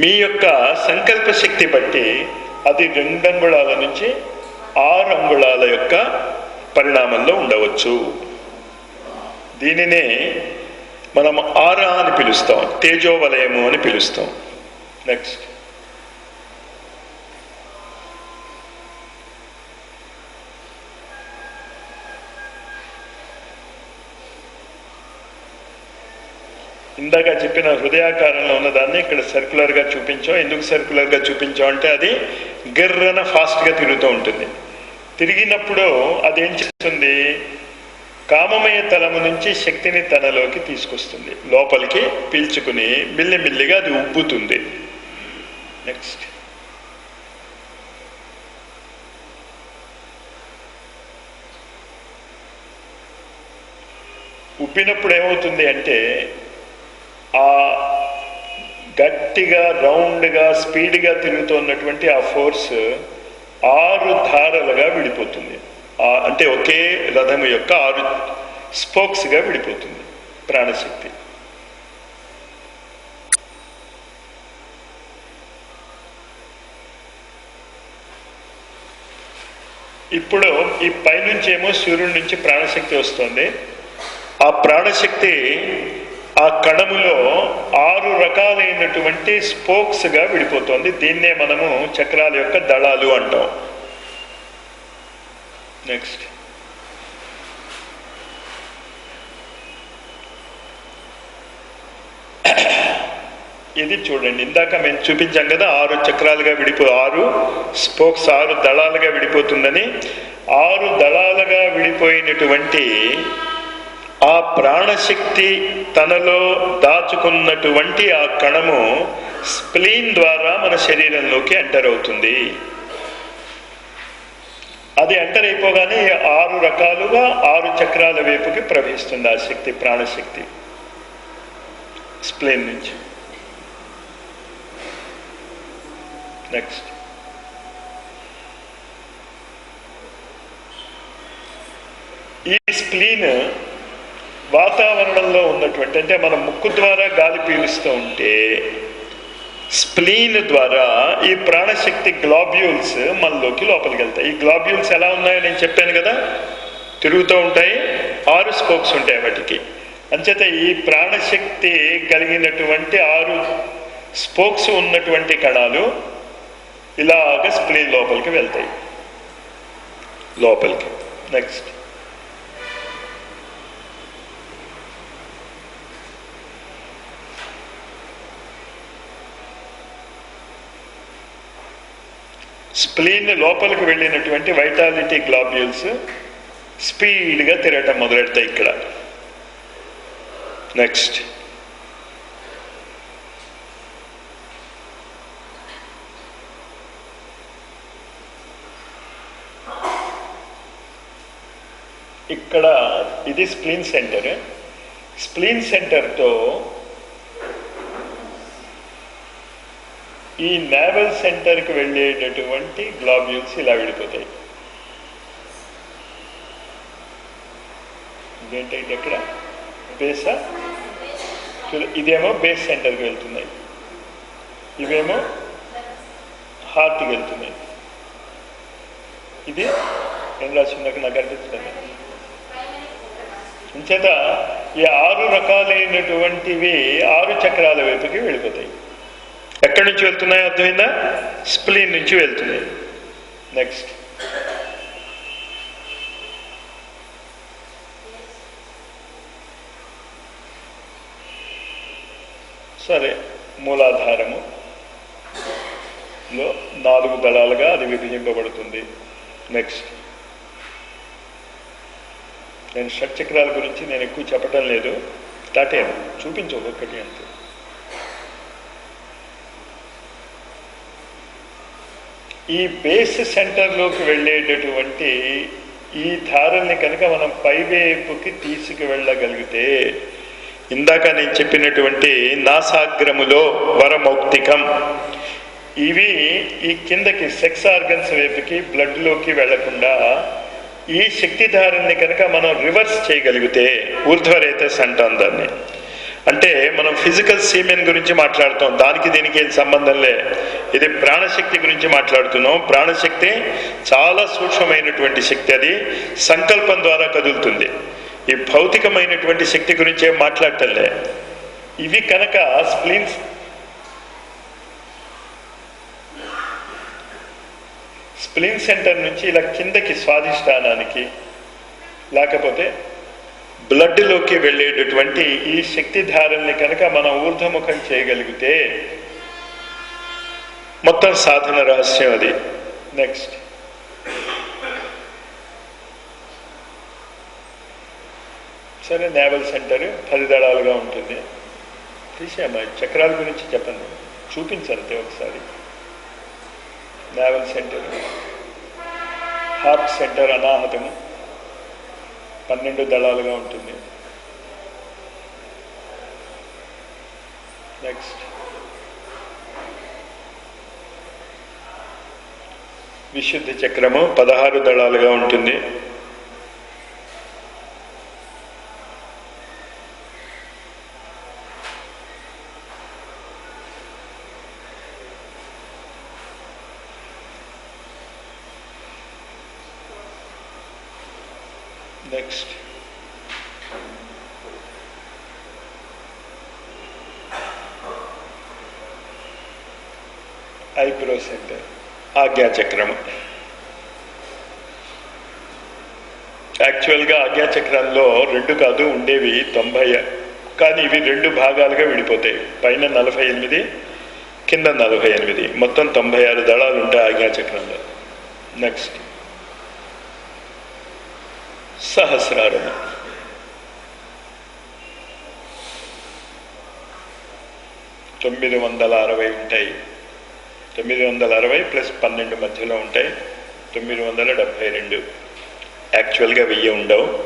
మీ యొక్క సంకల్ప శక్తి బట్టి అది రెండు అంగుళాల నుంచి ఆరు అంగుళాల యొక్క పరిణామంలో ఉండవచ్చు. దీనినే మనం ఆరా అని పిలుస్తాం తేజోవలయము అని పిలుస్తాం. నెక్స్ట్ ఇందాక చెప్పిన హృదయాకారంలో ఉన్నదాన్ని ఇక్కడ సర్క్యులర్గా చూపించాం. ఎందుకు సర్క్యులర్గా చూపించాం అంటే అది గర్రన ఫాస్ట్గా తిరుగుతూ ఉంటుంది. తిరిగినప్పుడు అది ఏం చేస్తుంది? కామమయ తలము నుంచి శక్తిని తనలోకి తీసుకొస్తుంది. లోపలికి పీల్చుకుని మిల్లిమిల్లిగా అది ఉబ్బుతుంది. నెక్స్ట్ ఉబ్బినప్పుడు ఏమవుతుంది అంటే ఆ గట్టిగా రౌండ్గా స్పీడ్గా తిరుగుతున్నటువంటి ఆ ఫోర్స్ ఆరు ధారలుగా విడిపోతుంది. అంటే ఒకే రథము యొక్క ఆరు స్పోక్స్గా విడిపోతుంది ప్రాణశక్తి. ఇప్పుడు ఈ పైనుంచి ఏమో సూర్యుడి నుంచి ప్రాణశక్తి వస్తుంది. ఆ ప్రాణశక్తి ఆ కణములో ఆరు రకాలైనటువంటి స్పోక్స్గా విడిపోతుంది. దీన్నే మనము చక్రాల యొక్క దళాలు అంటాం. నెక్స్ట్ ఇది చూడండి. ఇందాక మేము చూపించాం కదా ఆరు చక్రాలుగా విడిపో ఆరు స్పోక్స్ ఆరు దళాలుగా విడిపోతుందని. ఆరు దళాలుగా విడిపోయినటువంటి ఆ ప్రాణశక్తి తనలో దాచుకున్నటువంటి ఆ కణము స్ప్లీన్ ద్వారా మన శరీరంలోకి ఎంటర్ అవుతుంది. అది ఎంటర్ అయిపోగానే ఆరు రకాలుగా ఆరు చక్రాల వైపుకి ప్రవహిస్తుంది ఆ శక్తి ప్రాణశక్తి. స్ప్లెయిన్ నుంచి. నెక్స్ట్ ఈ స్ప్లీన్ వాతావరణంలో ఉన్నటువంటి అంటే మనం ముక్కు ద్వారా గాలి పీలుస్తూ ఉంటే స్ప్లీన్ ద్వారా ఈ ప్రాణశక్తి గ్లాబ్యూల్స్ మనలోకి లోపలికి వెళ్తాయి. ఈ గ్లాబ్యూల్స్ ఎలా ఉన్నాయో నేను చెప్పాను కదా? తిరుగుతూ ఉంటాయి ఆరు స్పోక్స్ ఉంటాయి వాటికి. అంచేత ఈ ప్రాణశక్తి కలిగినటువంటి ఆరు స్పోక్స్ ఉన్నటువంటి కణాలు ఇలాగ స్ప్లీన్ లోపలికి వెళ్తాయి. లోపలికి. నెక్స్ట్. స్ప్లీన్ లోపలికి వెళ్ళినటువంటి వైటాలిటీ గ్లాబ్యూల్స్ స్పీడ్గా తిరగటం మొదలెడతాయి ఇక్కడ. నెక్స్ట్ ఇక్కడ ఇది స్ప్లీన్ సెంటర్. స్ప్లీన్ సెంటర్తో ఈ నేవల్ సెంటర్కి వెళ్ళేటటువంటి గ్లాబ్యూల్స్ ఇలా విడిపోతాయి. ఇదేంటి ఇది ఎక్కడ? బేసా ఇదేమో బేస్ సెంటర్కి వెళ్తున్నాయి. ఇవేమో హార్ట్కి వెళ్తున్నాయి. ఇది ఏం రాసిందాక నాకు అనిపిస్తుంది ఇంచేత ఈ ఆరు రకాలైనటువంటివి ఆరు చక్రాల వైపుకి వెళ్ళిపోతాయి. ఎక్కడి నుంచి వెళ్తున్నాయో అర్థమైందా? స్ప్లీన్ నుంచి వెళ్తున్నాయి. నెక్స్ట్ సరే మూలాధారము. లో నాలుగు దళాలుగా అది విభజింపబడుతుంది. నెక్స్ట్ నేను షట్చక్రాల గురించి నేను ఎక్కువ చెప్పటం లేదు. దాటేను చూపించు ఒక్కొక్కటి అంతే. ఈ బేస్ సెంటర్లోకి వెళ్ళేటటువంటి ఈ ధారల్ని కనుక మనం పైవేపుకి తీసుకువెళ్ళగలిగితే ఇందాక నేను చెప్పినటువంటి నాసాగ్రములో వరమౌక్తికం ఇవి ఈ కిందకి సెక్స్ ఆర్గన్స్ వైపుకి బ్లడ్లోకి వెళ్ళకుండా ఈ శక్తిధారాన్ని కనుక మనం రివర్స్ చేయగలిగితే ఊర్ధ్వరేతస్ అంటాం దాన్ని అంటే మనం ఫిజికల్ సీమెన్ గురించి మాట్లాడుతాం దానికి దీనికి ఏం సంబంధం లే. ఇది ప్రాణశక్తి గురించి మాట్లాడుతున్నాం. ప్రాణశక్తి చాలా సూక్ష్మమైనటువంటి శక్తి అది. సంకల్పం ద్వారా కదులుతుంది. ఈ భౌతికమైనటువంటి శక్తి గురించి ఏం మాట్లాడటంలే. ఇవి కనుక స్ప్లిన్స్ స్ప్లిన్ సెంటర్ నుంచి ఇలా కిందకి స్వాధిష్టానానికి లేకపోతే బ్లడ్లోకి వెళ్ళేటటువంటి ఈ శక్తి ధారల్ని కనుక మనం ఊర్ధముఖం చేయగలిగితే మొత్తం సాధన రహస్యం అది. నెక్స్ట్ సరే నేవల్ సెంటర్ పది దళాలుగా ఉంటుంది. తీసేమ్మా చక్రాల గురించి చెప్పండి. చూపించంతే ఒకసారి. నేవల్ సెంటర్ హార్ట్ సెంటర్ అనాహతము. పన్నెండు దళాలుగా ఉంటుంది. నెక్స్ట్ విశుద్ధి చక్రము పదహారు దళాలుగా ఉంటుంది. నెక్స్ట్ ఐబ్రో సెంటర్ ఆజ్ఞాచక్రము యాక్చువల్గా ఆజ్ఞాచక్రంలో రెండు కాదు ఉండేవి తొంభై కానీ ఇవి రెండు భాగాలుగా విడిపోతాయి. పైన నలభై ఎనిమిది కింద నలభై ఎనిమిది. మొత్తం తొంభై ఆరు దళాలు ఉంటాయి ఆజ్ఞాచక్రంలో. నెక్స్ట్ సహస్రారము తొమ్మిది వందల అరవై ఉంటాయి. తొమ్మిది వందల అరవై ప్లస్ పన్నెండు మధ్యలో ఉంటాయి. తొమ్మిది వందల డెబ్భై రెండు. యాక్చువల్గా వెయ్యి ఉండవు.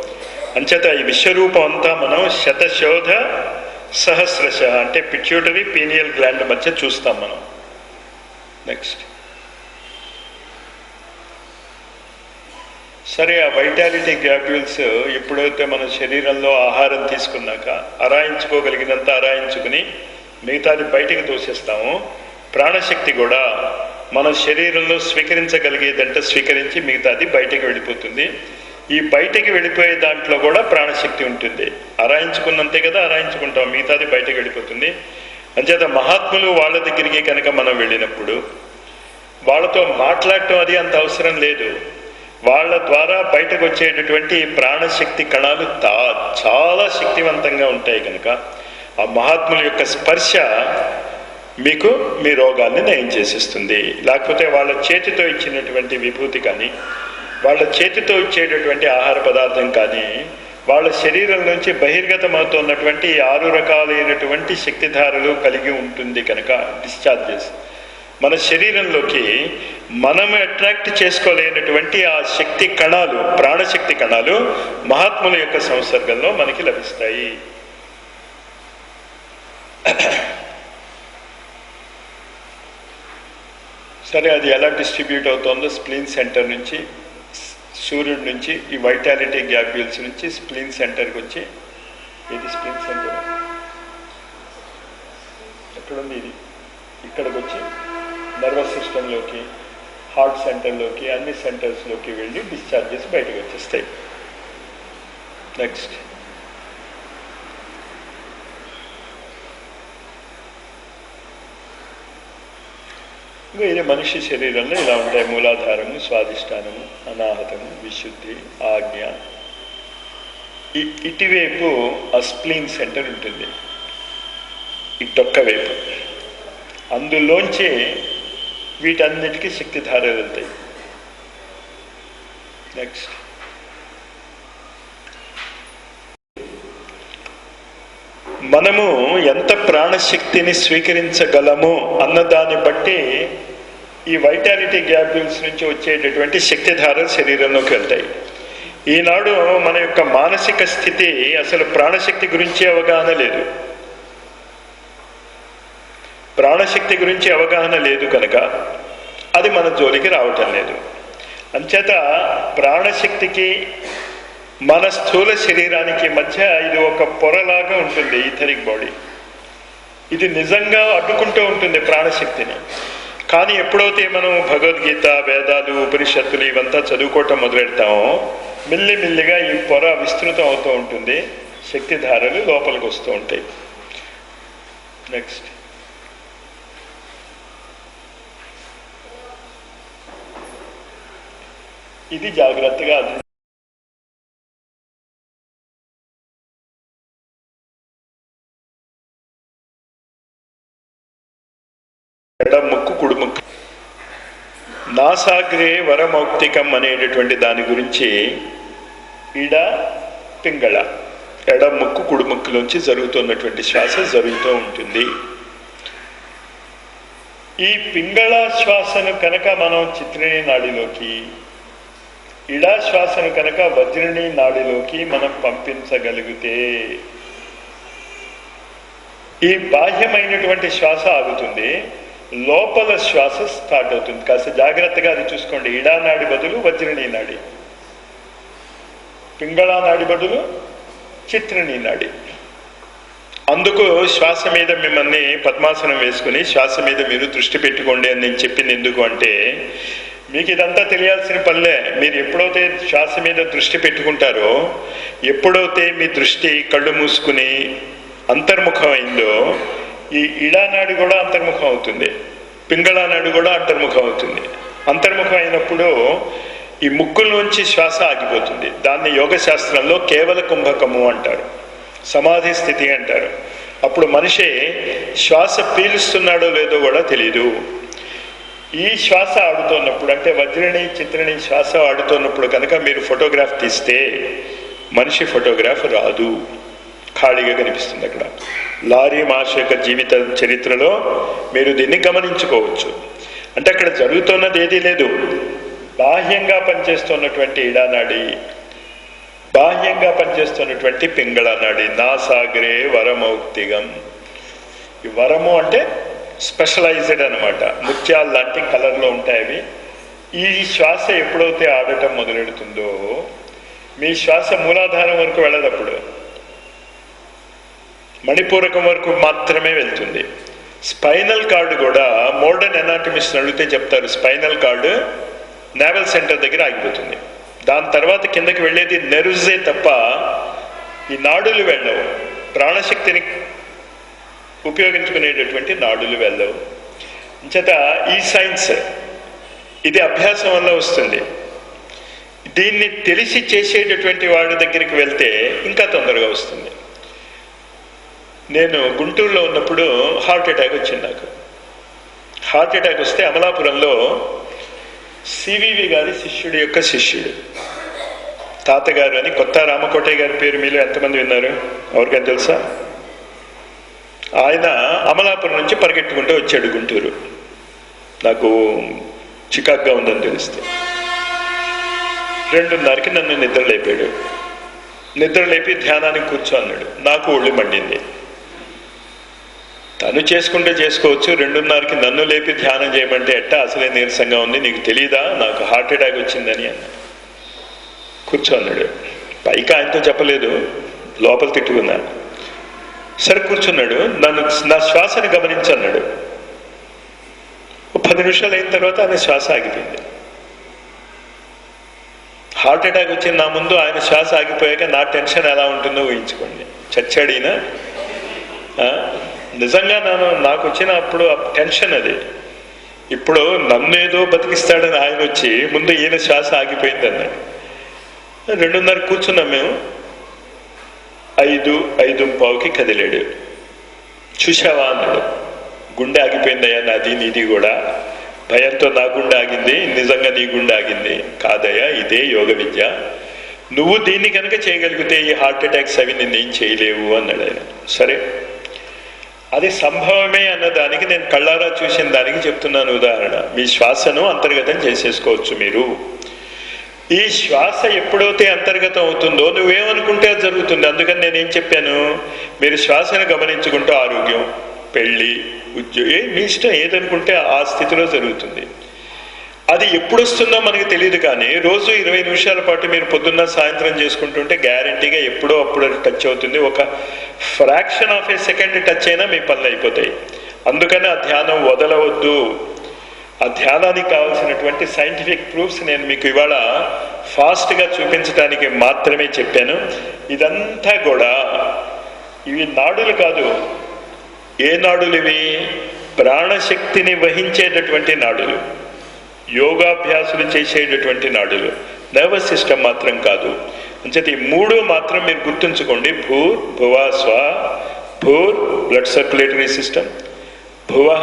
అంచేత ఈ విశ్వరూపం అంతా మనం శతశోధ సహస్రశ అంటే పిట్యూటరీ పీనియల్ గ్లాండ్ మధ్య చూస్తాం మనం. నెక్స్ట్ సరే ఆ వైటాలిటీ గ్రాప్యూల్స్ ఎప్పుడైతే మన శరీరంలో ఆహారం తీసుకున్నాక అరాయించుకోగలిగినంత అరాయించుకుని మిగతాది బయటికి తోసేస్తాము ప్రాణశక్తి కూడా మన శరీరంలో స్వీకరించగలిగేదంటే స్వీకరించి మిగతాది బయటికి వెళ్ళిపోతుంది. ఈ బయటికి వెళ్ళిపోయే దాంట్లో కూడా ప్రాణశక్తి ఉంటుంది. అరాయించుకున్నంతే కదా అరాయించుకుంటాం మిగతాది బయటకు వెళ్ళిపోతుంది. అంచేత మహాత్ములు వాళ్ళ దగ్గరికి కనుక మనం వెళ్ళినప్పుడు వాళ్ళతో మాట్లాడటం అది అంత అవసరం లేదు. వాళ్ళ ద్వారా బయటకు వచ్చేటటువంటి ప్రాణశక్తి కణాలు తా చాలా శక్తివంతంగా ఉంటాయి కనుక. ఆ మహాత్ముల యొక్క స్పర్శ మీకు మీ రోగాన్ని నయం చేసేస్తుంది. లేకపోతే వాళ్ళ చేతితో ఇచ్చినటువంటి విభూతి కానీ వాళ్ళ చేతితో ఇచ్చేటటువంటి ఆహార పదార్థం కానీ వాళ్ళ శరీరం నుంచి బహిర్గతమవుతున్నటువంటి ఆరు రకాలైనటువంటి శక్తిధారలు కలిగి ఉంటుంది కనుక డిశ్చార్జెస్ మన శరీరంలోకి మనం అట్రాక్ట్ చేసుకోలేనటువంటి ఆ శక్తి కణాలు ప్రాణశక్తి కణాలు మహాత్ముల యొక్క సంసర్గంలో మనకి లభిస్తాయి. సరే అది ఎలా డిస్ట్రిబ్యూట్ అవుతుందో స్ప్లీన్ సెంటర్ నుంచి సూర్యుడి నుంచి ఈ వైటాలిటీ గ్యాబ్యూల్స్ నుంచి స్ప్లీన్ సెంటర్కి వచ్చి ఇది స్ప్లీన్ సెంటర్? ఎక్కడుంది ఇది? ఇక్కడికి వచ్చి నర్వస్ సిస్టంలోకి హార్ట్ సెంటర్లోకి అన్ని సెంటర్స్లోకి వెళ్ళి డిశ్చార్జెస్ బయటకు వచ్చేస్తాయి. నెక్స్ట్. వేరే మనిషి శరీరంలో ఇలా ఉంటాయి. మూలాధారము స్వాధిష్టానము అనాహతము విశుద్ధి ఆజ్ఞ. ఇటువైపు ఆ స్ప్లీన్ సెంటర్ ఉంటుంది. ఇటొక్క వైపు అందులోంచి వీటన్నిటికీ శక్తిధార వెళ్తాయి. నెక్స్ట్ మనము ఎంత ప్రాణశక్తిని స్వీకరించగలము అన్నదాన్ని బట్టి ఈ వైటాలిటీ గ్యాబ్యూల్స్ నుంచి వచ్చేటటువంటి శక్తిధారలు శరీరంలోకి వెళ్తాయి. ఈనాడు మన యొక్క మానసిక స్థితి అసలు ప్రాణశక్తి గురించి అవగాహన లేదు. ప్రాణశక్తి గురించి అవగాహన లేదు కనుక అది మన జోలికి రావటం లేదు. అంచేత ప్రాణశక్తికి మన స్థూల శరీరానికి మధ్య ఇది ఒక పొరలాగా ఉంటుంది ఈథరిక్ బాడీ. ఇది నిజంగా అడ్డుకుంటూ ఉంటుంది ప్రాణశక్తిని. కానీ ఎప్పుడైతే మనం భగవద్గీత వేదాలు ఉపనిషత్తులు ఇవంతా చదువుకోవటం మొదలెడతామో మెల్లిమెల్లిగా ఈ పొర విస్తృతం అవుతూ ఉంటుంది. శక్తిధారలు లోపలికి వస్తూ ఉంటాయి. నెక్స్ట్ ఇది జాగ్రత్తగా నాసాగ్రే వరమౌక్తికం అనేటటువంటి దాని గురించి ఇడ పింగళ ఎడ ముక్కు జరుగుతున్నటువంటి శ్వాస జరుగుతూ ఉంటుంది. ఈ పింగళ శ్వాసను కనుక మనం చిత్రిణి నాడిలోకి ఇడా శ్వాసను కనుక వజ్రిణి నాడిలోకి మనం పంపించగలిగితే ఈ బాహ్యమైనటువంటి శ్వాస ఆగుతుంది. లోపల శ్వాస స్టార్ట్ అవుతుంది. కాస్త జాగ్రత్తగా అది చూసుకోండి. ఇడానాడి బదులు వజ్రిణి నాడి. పింగళా నాడి బదులు చిత్రిణి నాడి. అందుకు శ్వాస మీద మిమ్మల్ని పద్మాసనం వేసుకుని శ్వాస మీద మీరు దృష్టి పెట్టుకోండి అని నేను చెప్పింది ఎందుకు అంటే మీకు ఇదంతా తెలియాల్సిన పనిలే. మీరు ఎప్పుడైతే శ్వాస మీద దృష్టి పెట్టుకుంటారో ఎప్పుడైతే మీ దృష్టి కళ్ళు మూసుకుని అంతర్ముఖం అయిందో ఈ ఇడానాడు కూడా అంతర్ముఖం అవుతుంది. పింగళానాడు కూడా అంతర్ముఖం అవుతుంది. అంతర్ముఖం అయినప్పుడు ఈ ముక్కులోంచి శ్వాస ఆగిపోతుంది. దాన్ని యోగ శాస్త్రంలో కేవల కుంభకము అంటారు. సమాధి స్థితి అంటారు. అప్పుడు మనిషి శ్వాస పీలుస్తున్నాడో లేదో కూడా తెలియదు ఈ శ్వాస ఆడుతున్నప్పుడు అంటే వజ్రిణి చిత్రిణి శ్వాస ఆడుతున్నప్పుడు కనుక మీరు ఫోటోగ్రాఫ్ తీస్తే మనిషి ఫోటోగ్రాఫ్ రాదు. ఖాళీగా కనిపిస్తుంది అక్కడ. లారీ మాష యొక్క జీవిత చరిత్రలో మీరు దీన్ని గమనించుకోవచ్చు. అంటే అక్కడ జరుగుతున్నది ఏదీ లేదు. బాహ్యంగా పనిచేస్తున్నటువంటి ఇడానాడి బాహ్యంగా పనిచేస్తున్నటువంటి పింగళనాడి నా నాసాగ్రే వరమౌక్తిగం. ఈ వరము అంటే స్పెషలైజ్డ్ అనమాట ముత్యాలు లాంటి కలర్లో ఉంటాయి అవి. ఈ శ్వాస ఎప్పుడైతే ఆడటం మొదలెడుతుందో మీ శ్వాస మూలాధారం వరకు వెళ్ళదప్పుడు మణిపూరకం వరకు మాత్రమే వెళ్తుంది. స్పైనల్ కార్డు కూడా మోడర్న్ ఎనాటమిస్ట్ అడిగితే చెప్తారు స్పైనల్ కార్డు నేవల్ సెంటర్ దగ్గర ఆగిపోతుంది. దాని తర్వాత కిందకి వెళ్ళేది నెరుజే తప్ప ఈ నాడులు వెళ్ళవు. ప్రాణశక్తిని ఉపయోగించుకునేటటువంటి నాడులు వెళ్ళవు. ఇంచేత ఈ సైన్స్ ఇది అభ్యాసం వల్ల వస్తుంది. దీన్ని తెలిసి చేసేటటువంటి వాడి దగ్గరికి వెళ్తే ఇంకా తొందరగా వస్తుంది. నేను గుంటూరులో ఉన్నప్పుడు హార్ట్ అటాక్ వచ్చింది నాకు. హార్ట్ అటాక్ వస్తే అమలాపురంలో సివివి గారి శిష్యుడి యొక్క శిష్యుడు. తాతగారు అని కొత్త రామకోటయ్య గారి పేరు మీలో ఎంతమంది విన్నారు? ఎవరికైనా తెలుసా? ఆయన అమలాపురం నుంచి పరిగెట్టుకుంటూ వచ్చాడు గుంటూరు. నాకు చికాగ్గా ఉందని తెలిస్తే. రెండున్నరకి నన్ను నిద్రలేపాడు. నిద్రలేపి ధ్యానానికి కూర్చో అన్నాడు. నాకు ఒళ్ళు మండింది. తను చేసుకుంటే చేసుకోవచ్చు రెండున్నరకి నన్ను లేపి ధ్యానం చేయమంటే ఎట్టా? అసలే నీరసంగా ఉంది నీకు తెలీదా? నాకు హార్ట్ అటాక్ వచ్చిందని అన్న. కూర్చోన్నాడు పైకి ఆయనతో చెప్పలేదు లోపల తిట్టుకున్నాను సరే కూర్చున్నాడు. నన్ను నా శ్వాసని గమనించన్నాడు పది నిమిషాలు అయిన తర్వాత ఆయన శ్వాస ఆగిపోయింది. హార్ట్ అటాక్ వచ్చింది నా ముందు ఆయన శ్వాస ఆగిపోయాక నా టెన్షన్ ఎలా ఉంటుందో ఊహించుకోండి. చచ్చాడు ఈయన. నిజంగా నేను నాకు వచ్చిన అప్పుడు టెన్షన్ అది. ఇప్పుడు నన్ను ఏదో బతికిస్తాడని ఆయన వచ్చి ముందు ఈయన శ్వాస ఆగిపోయింది రెండున్నర కూర్చున్నాం మేము. ఐదు ఐదు పావుకి కదిలాడు. చూశావా అన్నాడు. గుండె ఆగిపోయిందయ్యా నాది నీది కూడా. భయంతో నా గుండె ఆగింది నిజంగా నీ గుండె ఆగింది. కాదయ్యా ఇదే యోగ విద్య. నువ్వు దీన్ని కనుక చేయగలిగితే ఈ హార్ట్ అటాక్స్ అవి నిన్నేం చేయలేవు అన్నాడు ఆయన. సరే అది సంభవమే అన్న దానికి నేను కళ్ళారా చూసిన దానికి చెప్తున్నాను ఉదాహరణ. మీ శ్వాసను అంతర్గతం చేసేసుకోవచ్చు మీరు. ఈ శ్వాస ఎప్పుడైతే అంతర్గతం అవుతుందో నువ్వేమనుకుంటే అది జరుగుతుంది. అందుకని నేనేం చెప్పాను? మీరు శ్వాసను గమనించుకుంటూ ఆరోగ్యం పెళ్ళి ఉద్యోగం మీ ఇష్టం ఏదనుకుంటే ఆ స్థితిలో జరుగుతుంది. అది ఎప్పుడు వస్తుందో మనకి తెలియదు కానీ రోజు ఇరవై నిమిషాల పాటు మీరు పొద్దున్న సాయంత్రం చేసుకుంటుంటే గ్యారంటీగా ఎప్పుడో అప్పుడు టచ్ అవుతుంది. ఒక fraction of a second touch అయినా మీ పనులు అయిపోతాయి. అందుకని ఆ ధ్యానం వదలవద్దు. ఆ ధ్యానానికి కావాల్సినటువంటి సైంటిఫిక్ ప్రూఫ్స్ నేను మీకు ఇవాళ ఫాస్ట్గా చూపించడానికి మాత్రమే చెప్పాను. ఇదంతా కూడా ఇవి నాడులు కాదు. ఏ నాడులు ఇవి? ప్రాణశక్తిని వహించేటటువంటి నాడులు. యోగాభ్యాసులు చేసేటటువంటి నాడులు. నర్వస్ సిస్టమ్ మాత్రం కాదు. అంచేత ఈ మూడు మాత్రం మీరు గుర్తుంచుకోండి. భూర్ భువ స్వ భూర్ బ్లడ్ సర్క్యులేటరీ సిస్టమ్ భువ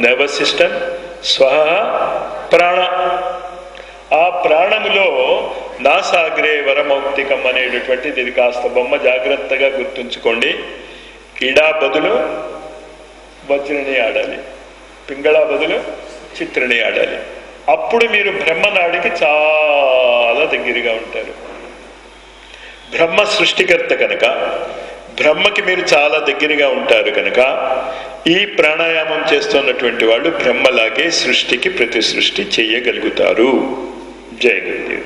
నర్వస్ సిస్టమ్ స్వ ప్రాణ. ఆ ప్రాణములో నాసాగ్రే వరమౌక్తికం అనేటటువంటిది ఇది కాస్త బొమ్మ జాగ్రత్తగా గుర్తుంచుకోండి. క్రీడా బదులు వజ్రని ఆడాలి. పింగళ బదులు చిత్రని ఆడాలి. అప్పుడు మీరు బ్రహ్మనాడికి చాలా దగ్గరగా ఉంటారు. బ్రహ్మ సృష్టికర్త కనుక బ్రహ్మకి మీరు చాలా దగ్గరగా ఉంటారు కనుక ఈ ప్రాణాయామం చేస్తున్నటువంటి వాళ్ళు బ్రహ్మలాగే సృష్టికి ప్రతి సృష్టి చేయగలుగుతారు. జయ గురుదేవ్.